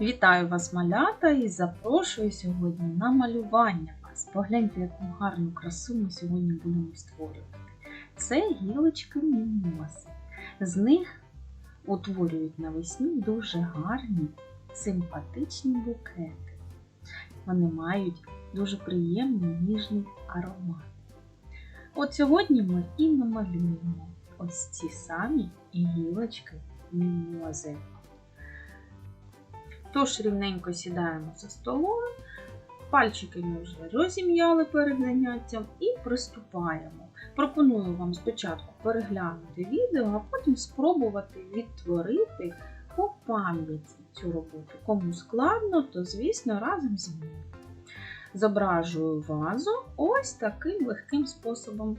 Вітаю вас, малята, і запрошую сьогодні на малювання вас. Погляньте, яку гарну красу ми сьогодні будемо створювати. Це гілочки мімози. З них утворюють навесні дуже гарні, симпатичні букети. Вони мають дуже приємний ніжний аромат. От сьогодні ми і намалюємо ось ці самі гілочки мімози. Тож рівненько сідаємо за столом, пальчики ми вже розім'яли перед заняттям і приступаємо. Пропоную вам спочатку переглянути відео, а потім спробувати відтворити по пам'яті цю роботу. Кому складно, то, звісно, разом зі мною. Зображую вазу ось таким легким способом.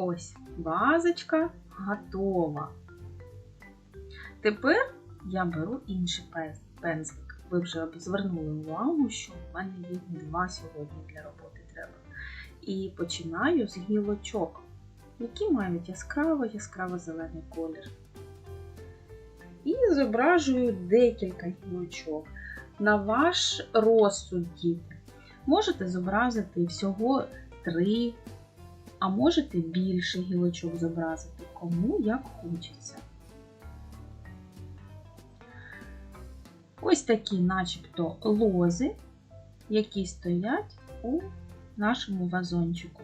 Ось вазочка готова. Тепер я беру інший пензлик. Ви вже звернули увагу, що в мене їх два сьогодні для роботи треба. І починаю з гілочок, які мають яскраво яскраво зелений колір. І зображую декілька гілочок. На ваш розсуд, діти. Можете зобразити всього три а можете більше гілочок зобразити, кому як хочеться. Ось такі, начебто, лози, які стоять у нашому вазончику.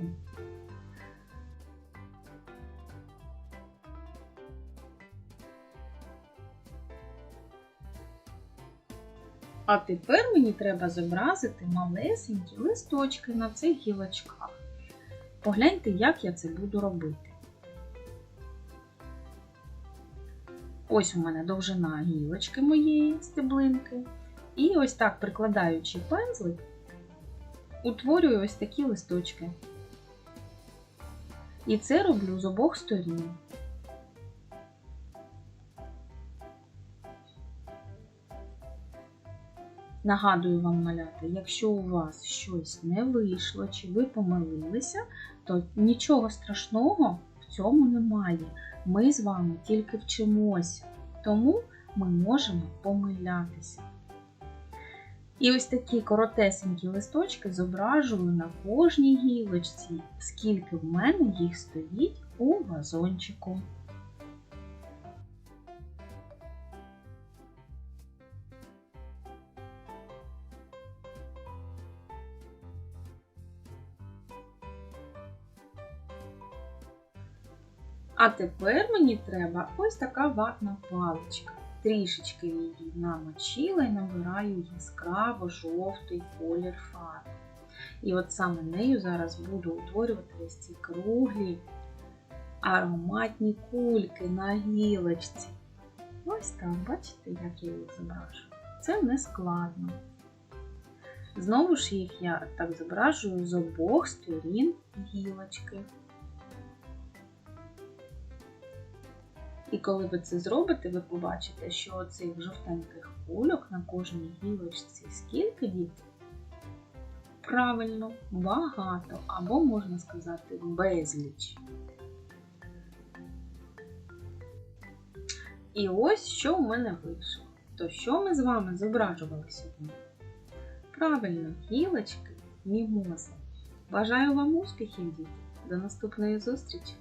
А тепер мені треба зобразити малесенькі листочки на цих гілочках. Погляньте, як я це буду робити. Ось у мене довжина гілочки моєї стеблинки. І ось так, прикладаючи пензлик, утворюю ось такі листочки. І це роблю з обох сторін. Нагадую вам, малята, якщо у вас щось не вийшло, чи ви помилилися, то нічого страшного в цьому немає. Ми з вами тільки вчимося, тому ми можемо помилятися. І ось такі коротесенькі листочки зображую на кожній гілочці, скільки в мене їх стоїть у вазончику. А тепер мені треба ось така ватна паличка. Трішечки її намочила і набираю яскраво жовтий колір фарби. І от саме нею зараз буду утворювати ось ці круглі ароматні кульки на гілочці. Ось так, бачите, як я їх зображую? Це не складно. Знову ж їх я так зображую з обох сторін гілочки. І коли ви це зробите, ви побачите, що оцих жовтеньких кульок на кожній гілочці скільки діти? Правильно, багато, або можна сказати безліч. І ось що в мене вийшло. То що ми з вами зображували сьогодні? Правильно, гілочки, мімози. Бажаю вам успіхів, діти! До наступної зустрічі!